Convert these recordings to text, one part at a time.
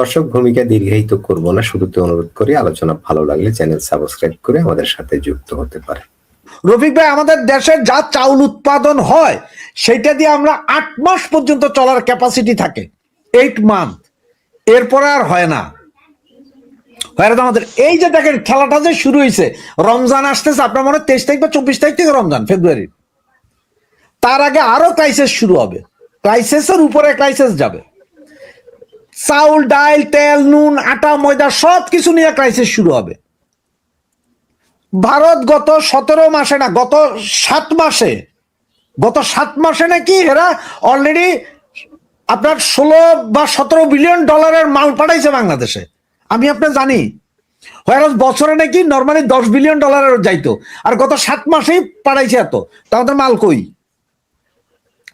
দর্শক, ভূমিকা দীর্ঘায়িত করব না। শুরুতে অনুরোধ করি, আলোচনা ভালো লাগলে চ্যানেল সাবস্ক্রাইব করে আমাদের সাথে যুক্ত হতে পারে রফিক ভাই, আমাদের দেশে যা চাউল উৎপাদন হয়, সেটা দিয়ে আমরা আট মাস পর্যন্ত চলার ক্যাপাসিটি থাকে। এইট মান্থ এরপরে আর হয় না। হয় আমাদের। এই যে দেখেন, খেলাটা যে শুরু হয়েছে, রমজান আসতেছে, আপনার মনে হয় তেইশ তারিখ বা চব্বিশ তারিখ থেকে রমজান ফেব্রুয়ারি তার আগে আরও ক্রাইসিস শুরু হবে। ক্রাইসিসের উপরে ক্রাইসিস যাবে। চাউল ডাল তেল, নুন, আটা, ময়দা সব কিছু নিয়ে ক্রাইসিস শুরু হবে। ভারত গত সতেরো মাসে না, গত সাত মাসে, গত সাত মাসে নাকি এরা অলরেডি আপনার ষোলো বা সতেরো বিলিয়ন ডলারের মাল পাঠাইছে বাংলাদেশে। আমি আপনার জানি। হোয়ারাস বছরে নাকি নর্মালি দশ বিলিয়ন ডলারের যাইতো। আর গত সাত মাসেই পাঠাইছে এত। তা আমাদের মাল কই?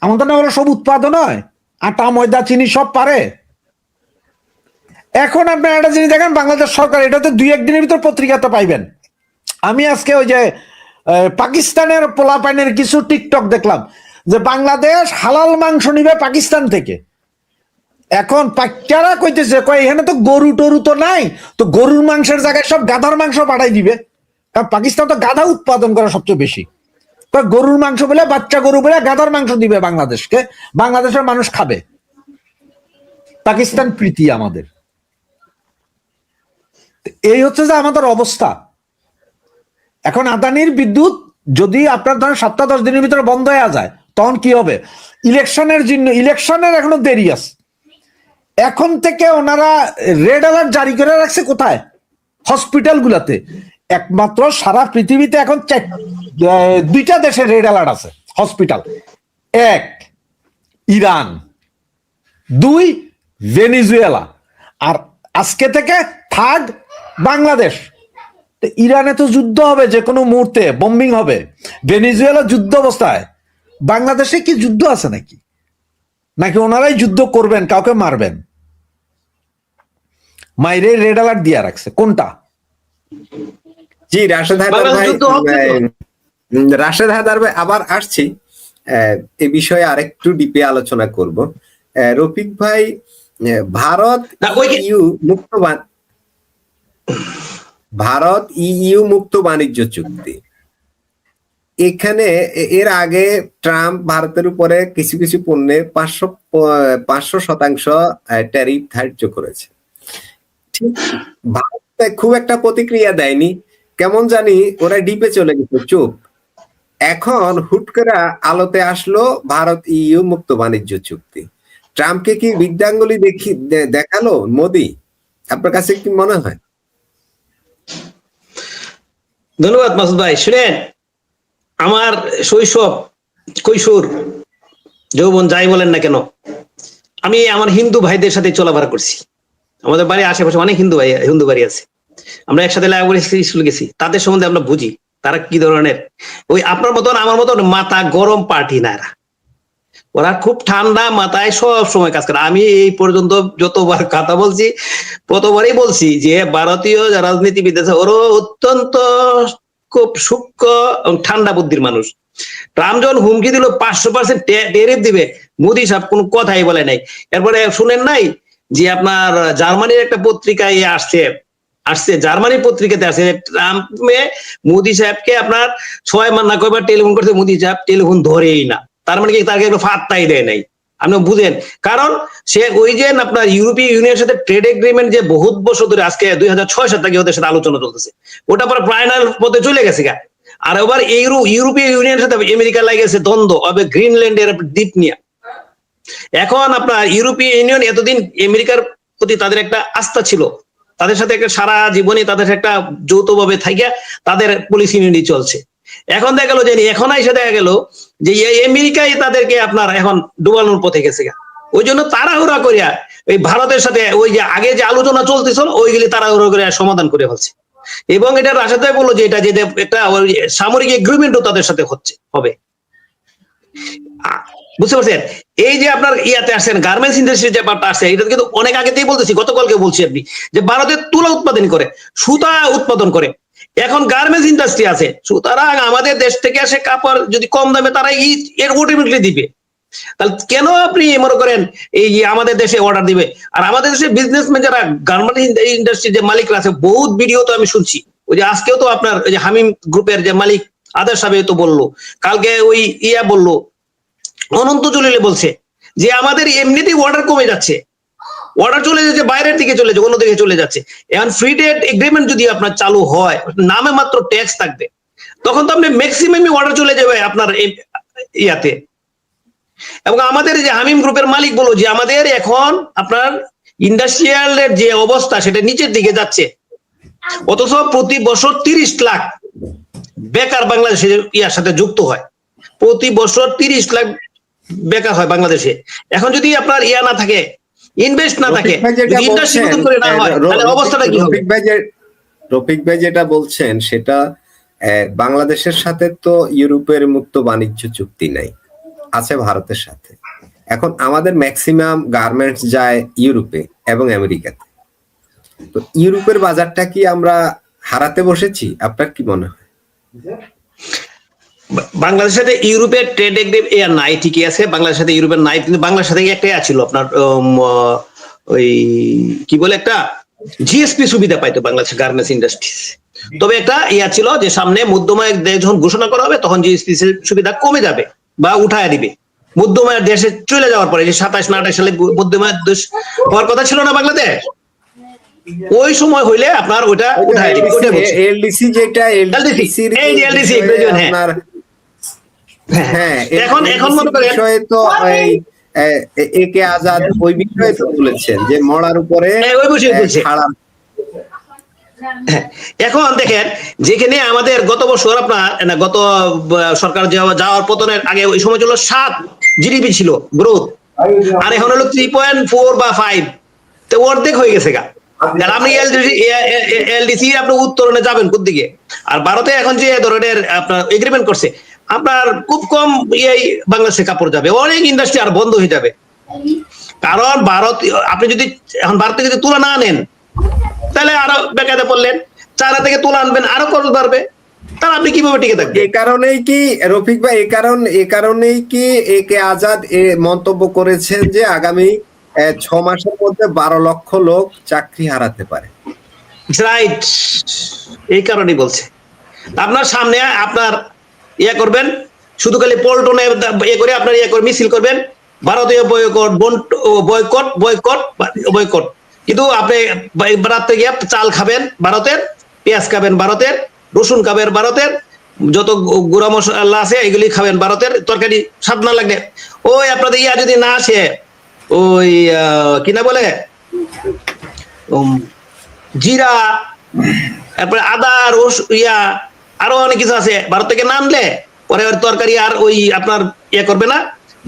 আমাদের না ওরা সব উৎপাদন হয়। আটা, ময়দা, চিনি সব পারে। এখন আপনি একটা জিনিস দেখেন, বাংলাদেশ সরকার, এটা তো দুই একদিনের ভিতর পত্রিকাতে পাইবেন। আমি আজকে ওই যে পাকিস্তানের পোলাপাইনের কিছু টিকটক দেখলাম, যে বাংলাদেশ হালাল মাংস নিবে পাকিস্তান থেকে। এখন পাক্কারা কইতেছে, কয়, এখানে তো গরু টরু তো নাই, তো গরুর মাংসের জায়গায় সব গাধার মাংস পাঠাই দিবে। কারণ পাকিস্তান তো গাধা উৎপাদন করে সবচেয়ে বেশি। গরুর মাংস বলে বাচ্চা গরু বলে গাধার মাংস দিবে বাংলাদেশকে, বাংলাদেশের মানুষ খাবে। পাকিস্তান প্রীতি আমাদের। এই হচ্ছে যে আমাদের অবস্থা। এখন আদানির বিদ্যুৎ যদি আপনার ধরেন সপ্তাহ দশ দিনের ভিতরে বন্ধ হয়ে যায়, তখন কি হবে? ইলেকশনের জন্য ইলেকশনের এখনও দেরি আছে। এখন থেকে ওনারা রেড অ্যালার্ট জারি করে রাখছে কোথায়? হসপিটাল গুলাতে একমাত্র সারা পৃথিবীতে এখন দুইটা দেশে রেড অ্যালার্ট আছে, হসপিটাল। এক, ইরান। দুই, ভেনিজুয়েলা। আর আজকে থেকে থার্ড বাংলাদেশ। তো ইরানে তো যুদ্ধ হবে যে কোনো মুহূর্তে বম্বিং হবে। ভেনিজুয়েলা যুদ্ধ অবস্থায়। বাংলাদেশে কি যুদ্ধ আছে নাকি? নাকি ওনারাই যুদ্ধ করবেন কাউকে মারবেন? মাইরে রেড অ্যালার্ট দিয়ে রাখছে কোনটা? জি রাশেদ হায়দার বাংলাদেশ ভাই রাশেদ হায়দার ভাই আবার আসছি। আহ, এ বিষয়ে আরেকটু ডিপে আলোচনা করব। আহ, রফিক ভাই ভারত ইউ মুক্ত বাণ- ভারত ইইউ মুক্ত বাণিজ্য চুক্তি। এখানে এর আগে ট্রাম্প ভারতের উপরে কিছু কিছু পণ্যে পাঁচশো পাঁচশো শতাংশ ট্যারিফ ধার্য করেছে। ভারত খুব একটা প্রতিক্রিয়া দেয়নি। কেমন জানি ওরা ডিপে চলে গেছে, চুপ। এখন হুট করে আলোতে আসলো ভারত ইইউ মুক্ত বাণিজ্য চুক্তি। ট্রাম্পকে কি বিদ্যাঙ্গুলি দেখি দেখাল মোদি? আপনার কাছে কি মনে হয়? ধন্যবাদ মাসুদ ভাই। শুনেন, আমার শৈশব, কৈশোর, যৌবন যাই বলেন না কেন, আমি আমার হিন্দু ভাইদের সাথে চলাফেরা করছি। আমাদের বাড়ির আশেপাশে অনেক হিন্দু ভাই, হিন্দু বাড়ি আছে। আমরা একসাথে লাইব্রেরি স্কুল গেছি। তাদের সম্বন্ধে আমরা বুঝি, তারা কি ধরনের? ওই আপনার মতন, আমার মতন মাথা গরম পার্টি না এরা। ওরা খুব ঠান্ডা মাথায় সব সময় কাজ করে। আমি এই পর্যন্ত যতবার কথা বলছি ততবারই বলছি যে ভারতীয় রাজনীতিবিদ আছে, ওরও অত্যন্ত খুব সূক্ষ্ম ঠান্ডা বুদ্ধির মানুষ। ট্রাম্প যখন হুমকি দিল, পাঁচশো পার্সেন্ট টেরিফ দিবে, মোদি সাহেব কোনো কথাই বলে নাই। এরপরে শুনেন নাই যে আপনার জার্মানির একটা পত্রিকায় আসছে আসছে, জার্মানির পত্রিকাতে আসছে ট্রাম্পে মোদি সাহেবকে আপনার ছয় মাস না কয়বার টেলিফোন করতে মোদি সাহেব টেলিফোন ধরেই না। তার মানে কি তাকে একটু ফাত্তাই দেয় নাই? আপনি বুঝেন? কারণ সে ওই যে আপনার ইউরোপীয় ইউনিয়নের সাথে ট্রেড এগ্রিমেন্ট যে বহুত বছর ধরে আজকে দুই হাজার ছয় সাত থেকে ওদের সাথে আলোচনা চলতেছে। ওটা পরে ফাইনাল পথে চলে গেছে গা। আর এবার ইউরো ইউরোপীয় ইউনিয়নের সাথে আমেরিকা লাগেছে দ্বন্দ্ব হবে গ্রিনল্যান্ডের দ্বীপ নিয়ে। এখন আপনার ইউরোপীয় ইউনিয়ন এতদিন আমেরিকার প্রতি তাদের একটা আস্থা ছিল। তাদের সাথে একটা সারা জীবনে তাদের একটা যৌথভাবে থাকিয়া তাদের পলিসি নিয়ে চলছে। এখন দেখা গেল যে এখন এসে দেখা গেল যে এই আমেরিকাই তাদেরকে আপনার এখন ডুবানোর পথে গেছে ওই জন্য তাড়াহুড়া করিয়া ওই ভারতের সাথে ওই যে আগে যে আলোচনা চলতেছিল, ওইগুলি তাড়াহুড়া করে সমাধান করে ফেলছে। এবং এটা রাশাদ বলল যে এটা যে একটা সামরিক এগ্রিমেন্টও তাদের সাথে হচ্ছে, হবে। বুঝতে পারছেন? এই যে আপনার ইয়াতে আসছেন গার্মেন্টস ইন্ডাস্ট্রি যে ব্যাপারটা আসছে, এটা কিন্তু অনেক আগেতেই বলতেছি, গতকালকে বলছি আপনি যে ভারতের তুলা উৎপাদন করে, সুতা উৎপাদন করে। এখন গার্মেন্টস ইন্ডাস্ট্রি আছে। সুতরাং আমাদের দেশ থেকে আসে কাপড়, যদি কম দামে তারা এর অটোমেটিকলি দিবে। তাহলে কেন আপনি মনে করেন এই আমাদের দেশে অর্ডার দিবে? আর আমাদের দেশে বিজনেসম্যান যারা গার্মেন্ট ইন্ডাস্ট্রি যে মালিকরা আছে, বহুত ভিডিও তো আমি শুনছি। ওই যে আজকেও তো আপনার ওই যে হামিম গ্রুপের যে মালিক আদার সাহেব তো বলল, কালকে ওই ইয়া বলল, অনন্ত জলিলে বলছে যে আমাদের এমনিতেই অর্ডার কমে যাচ্ছে। অর্ডার চলে যাচ্ছে, বাইরের দিকে চলে যাচ্ছে অন্যদিকে চলে যাচ্ছে। এখন ফ্রি ট্রেড এগ্রিমেন্ট যদি আপনার চালু হয়, নামে মাত্র ট্যাক্স থাকবে। তখন তো আপনি ম্যাক্সিমামই অর্ডার চলে যাবে আপনার ইয়াতে। এবং আমাদের যে হামিম গ্রুপের মালিক বলো যে আমাদের এখন আপনার ইন্ডাস্ট্রিয়ালের যে অবস্থা, সেটা নিচের দিকে যাচ্ছে। অথচ প্রতি বছর তিরিশ লাখ বেকার বাংলাদেশের ইয়ার সাথে যুক্ত হয়। প্রতি বছর তিরিশ লাখ বেকার হয় বাংলাদেশে। এখন যদি আপনার ইয়া না থাকে ইনভেস্ট না থাকে। যেটা যদি বলছেন, করে না হয় তাহলে অবস্থাটা কি হবে? রফিক ভাই যেটা বলছেন সেটা বাংলাদেশের সাথে তো ইউরোপের মুক্ত বাণিজ্য চুক্তি নাই আছে ভারতের সাথে। এখন আমাদের ম্যাক্সিমাম গার্মেন্টস যায় ইউরোপে এবং আমেরিকাতে। তো ইউরোপের বাজারটা কি আমরা হারাতে বসেছি? আপনার কি মনে হয়? বাংলাদেশের সাথে ইউরোপের ট্রেড এগ্রিমেন্ট এর নাই ঠিকই আছে বাংলাদেশের সাথে ইউরোপের নাই কিন্তু বাংলাদেশের সাথে একটাই আছিল আপনার ওই কি বলে একটা জিএসপি সুবিধা পাইতো বাংলাদেশের গার্মেন্টস ইন্ডাস্ট্রি তবে একটা ইয়া ছিল যে সামনে মধ্যমায়ের দেশ যখন ঘোষণা করা হবে তখন জিএসপি সুবিধা কমে যাবে বা উঠায় দিবে মধ্যমায়ের দেশে চলে যাওয়ার পরে যে সাতাশ না আঠাশ সালে মধ্যমায়ের দেশ হওয়ার কথা ছিল না বাংলাদেশ ওই সময় হইলে আপনার ওইটা উঠায় দিবে ওইটা বলছি। এলডিসি যেটা এলডিসি এই হ্যাঁ। আপনার হ্যাঁ এখন- এখন মনে করেন- বিষয়ে তো এই এ- এ- একে আজাদ ওই বিষয়ে তো বলেছেন যে মরার উপরে হ্যাঁ, এখন দেখেন যেখানে আমাদের গত বছর আপনার গত সরকার যাওয়ার পতনের আগে ওই সময় ছিল সাত জিডিপি ছিল গ্রোথ আর এখন হলো থ্রি পয়েন্ট ফোর বা ফাইভ তো অর্ধেক হয়ে গেছে গা। আপনি এলডিসি এলডিসি আপনি উত্তরণে যাবেন কোন দিকে? আর ভারতে এখন যে ধরনের আপনার এগ্রিমেন্ট করছে আপনার খুব কম এই বাংলাদেশে কাপড় যাবে। অনেক ইন্ডাস্ট্রি আর বন্ধ হয়ে যাবে। কারণ ভারত আপনি যদি এখন ভারত থেকে যদি তুলা না আনেন তাহলে আরও বেকাতে পড়লেন। চারা থেকে তুলা আনবেন আরও খরচ বাড়বে। তাহলে আপনি কীভাবে টিকে থাকবেন? এ কারণেই কি রফিক ভাই এ কারণ এ কারণেই কি একে আজাদ এ মন্তব্য করেছেন যে আগামী ছ মাসের মধ্যে বারো লক্ষ লোক চাকরি হারাতে পারে। রাইট এই কারণেই বলছে। আপনার সামনে আপনার ইয়ে করবেন, শুধু খালি পল্টনে ইয়ে করে আপনার ইয়ে করে মিছিল করবেন, ভারতীয় বয়কট বয়কট বয়কট বয়কট। কিন্তু আপনি রাত্রে গিয়ে চাল খাবেন ভারতের, পেঁয়াজ খাবেন ভারতের, রসুন খাবেন ভারতের, যত গুঁড়া মশলা আছে এগুলি খাবেন ভারতের, তরকারি স্বাদ না লাগে ওই আপনাদের ইয়া যদি না আসে, ওই কি না বলে? জিরা, তারপরে আদা রস ইয়া আরও অনেক কিছু আছে। ভারত থেকে নামলে পরে তরকারি আর ওই আপনার ইয়ে করবে না।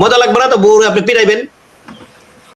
মজা লাগবে না তো বউ আপনি পিড়াইবেন।